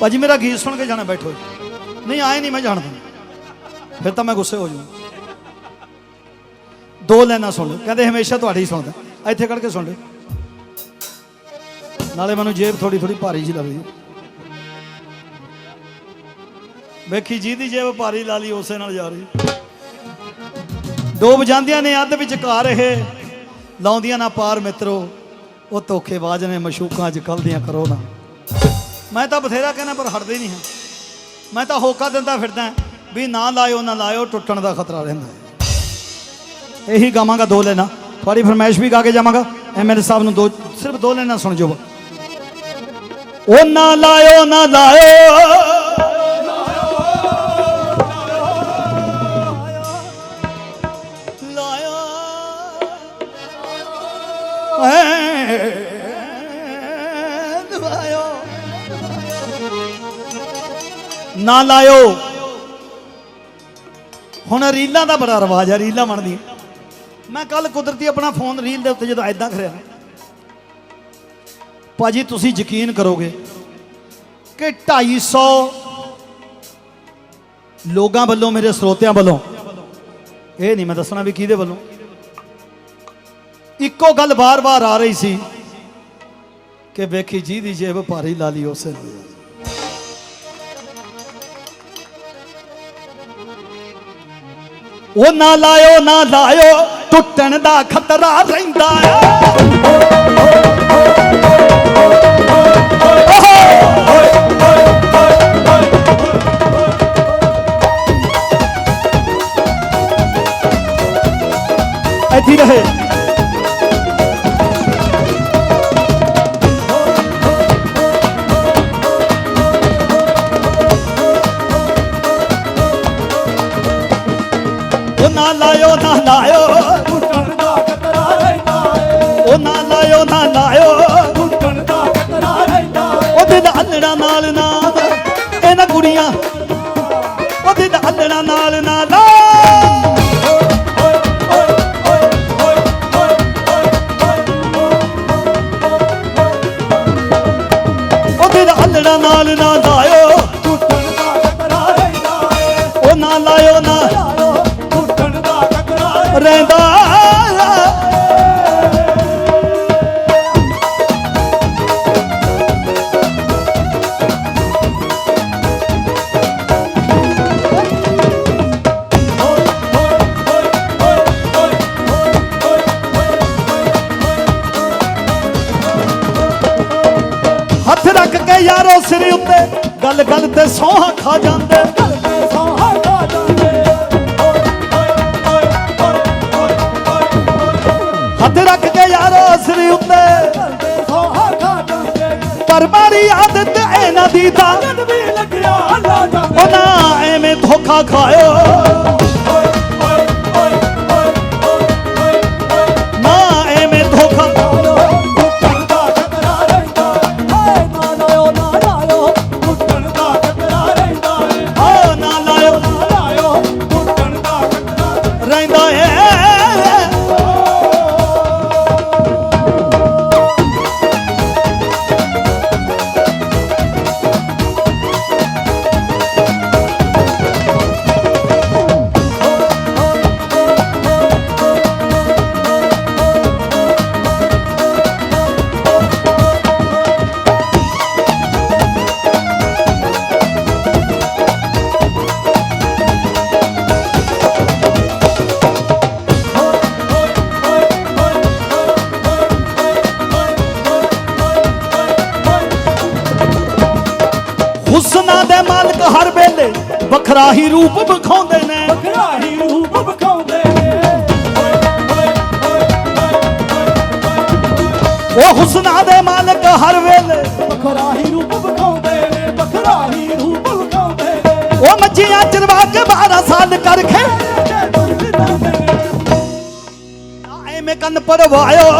ਭਾਜੀ ਮੇਰਾ ਗੀਤ ਸੁਣ ਕੇ ਜਾਣਾ, ਬੈਠੋ ਨਹੀਂ, ਆਏ ਨਹੀਂ, ਮੈਂ ਜਾਣਦਾ ਫਿਰ ਤਾਂ ਮੈਂ ਗੁੱਸੇ ਹੋ ਜੂ ਦੋ ਲੈਣਾ ਸੁਣ ਲਓ। ਕਹਿੰਦੇ ਹਮੇਸ਼ਾ ਤੁਹਾਡੀ ਹੀ ਸੁਣਦਾ। ਇੱਥੇ ਕੱਢ ਕੇ ਸੁਣ ਲਓ। ਨਾਲੇ ਮੈਨੂੰ ਜੇਬ ਥੋੜੀ ਥੋੜੀ ਭਾਰੀ ਜਿਹੀ ਲੱਗਦੀ ਵੇਖੀ ਜੀ ਦੀ ਜੇਬ ਭਾਰੀ ਲਾ ਲਈ, ਉਸੇ ਨਾਲ ਜਾ ਰਹੀ ਡੋਬ ਜਾਂਦੀਆਂ ਨੇ ਅੱਧ ਵਿੱਚ ਘਰ ਰਹੇ ਲਾਉਂਦੀਆਂ ਨਾ ਪਾਰ ਮਿੱਤਰੋ। ਉਹ ਧੋਖੇਬਾਜ਼ ਨੇ ਮਸ਼ੂਕਾਂ ਅੱਜ ਚ ਕਲਦੀਆਂ ਕਰੋ ਨਾ ਮੈਂ ਤਾਂ ਬਥੇਰਾ ਕਹਿੰਦਾ, ਪਰ ਹਟਦੇ ਨਹੀਂ ਹਾਂ। ਮੈਂ ਤਾਂ ਹੋਕਾ ਦਿੰਦਾ ਫਿਰਦਾ ਵੀ ਨਾ ਲਾਇਓ ਨਾ ਲਾਇਓ, ਟੁੱਟਣ ਦਾ ਖਤਰਾ ਰਹਿੰਦਾ ਇਹੀ ਗਾਵਾਂਗਾ, ਦੋ ਲੈਣਾ। ਤੁਹਾਡੀ ਫਰਮਾਇਸ਼ ਵੀ ਗਾ ਕੇ ਜਾਵਾਂਗਾ। ਐਮਐਲਏ ਸਾਹਿਬ ਨੂੰ ਦੋ, ਸਿਰਫ ਦੋ ਲੈਣਾ ਸੁਣ ਜੋ ਉਹ ਨਾ ਲਾਇਓ ਨਾ ਲਾਇਓ। ਲਾਇਓ। ਨਾ ਲਾਇਓ। ਹੁਣ ਰੀਲਾਂ ਦਾ ਬੜਾ ਰਿਵਾਜ ਹੈ ਰੀਲਾਂ ਬਣਦੀਆਂ। ਮੈਂ ਕੱਲ ਕੁਦਰਤੀ ਆਪਣਾ ਫੋਨ ਰੀਲ ਦੇ ਉੱਤੇ ਜਦੋਂ ਐਦਾਂ ਕਰਿਆ, ਭਾਜੀ ਤੁਸੀਂ ਯਕੀਨ ਕਰੋਗੇ ਕਿ 250 ਲੋਕਾਂ ਵੱਲੋਂ, ਮੇਰੇ ਸਰੋਤਿਆਂ ਵੱਲੋਂ, ਇਹ ਨਹੀਂ ਮੈਂ ਦੱਸਣਾ ਵੀ ਕਿਹਦੇ ਵੱਲੋਂ, ਇੱਕੋ ਗੱਲ ਵਾਰ ਵਾਰ ਆ ਰਹੀ ਸੀ ਕਿ ਵੇਖੀ ਜੀ ਦੀ ਜੇਬ ਭਾਰੀ ਲਾ ਲਈ, ਉਸੇ ਨੇ ਉਹ ਨਾ ਲਾਇਓ ਨਾ ਲਾਇਓ ਟੁੱਟਣ ਦਾ ਖਤਰਾ ਰਹਿੰਦਾ ਆ। ਇੱਥੇ ਰਹੇ। ਨਾ ਲਾਇਓ ਨਾ ਲਾਇਓ। ਟੁੱਟਣ ਦਾ ਖਤਰਾ ਰਹਿੰਦਾ ਏ ਉਹ ਨਾ ਲਾਇਓ ਨਾ ਲਾਇਓ। ਟੁੱਟਣ ਦਾ ਖਤਰਾ ਰਹਿੰਦਾ ਏ ਉਹਦੇ ਦਾ ਹੱਲੜਾ ਨਾਲ ਨਾ ਇਹਨਾਂ ਕੁੜੀਆਂ, ਉਹਦੇ ਦਾ ਹੱਲੜਾ ਨਾਲ ਨਾ ਲਾ ਉਹਦੇ ਦਾ ਹੱਲੜਾ ਨਾਲ ਨਾ ਰਹਿੰਦਾ ਹੱਥ ਰੱਖ ਕੇ ਯਾਰੋ ਸਿਰ ਉੱਤੇ ਗੱਲ ਗੱਲ ਤੇ ਸੋਹਾਂ ਖਾ ਜਾਂਦੇ। ਤੇ ਸੋਹਾ ਪਰ ਮਾਰੀ ਆਦਤ ਇਹਨਾਂ ਦੀ ਤਾਂ। ਜਦ ਵੀ ਲੱਗਿਆ ਅੱਲਾ ਜਾਂਦੇ ਉਹ ਨਾ ਐਵੇਂ ਧੋਖਾ ਖਾਇਓ। ਵੱਖਰਾ ਹੀ ਰੂਪ ਵਿਖਾਉਂਦੇ ਨੇ। ਵੱਖਰਾ ਹੀ ਰੂਪ ਵਿਖਾਉਂਦੇ ਨੇ। ਉਹ ਹੁਸਨਾ ਦੇ ਮਾਲਕ ਹਰ ਵੇਲੇ। ਵੱਖਰਾ ਹੀ ਰੂਪ ਵਿਖਾਉਂਦੇ ਨੇ ਵੱਖਰਾ ਹੀ ਰੂਪ ਵਿਖਾਉਂਦੇ ਨੇ। ਉਹ ਮੱਝੀਆਂ ਚਰਵਾ ਕੇ 12 ਸਾਲ ਕਰ ਖੇ ਤੇ ਤੁਰ ਫਿਰਦੇ ਨੇ ਐਵੇਂ ਕੰਨ ਪਰਵਾਇਓ।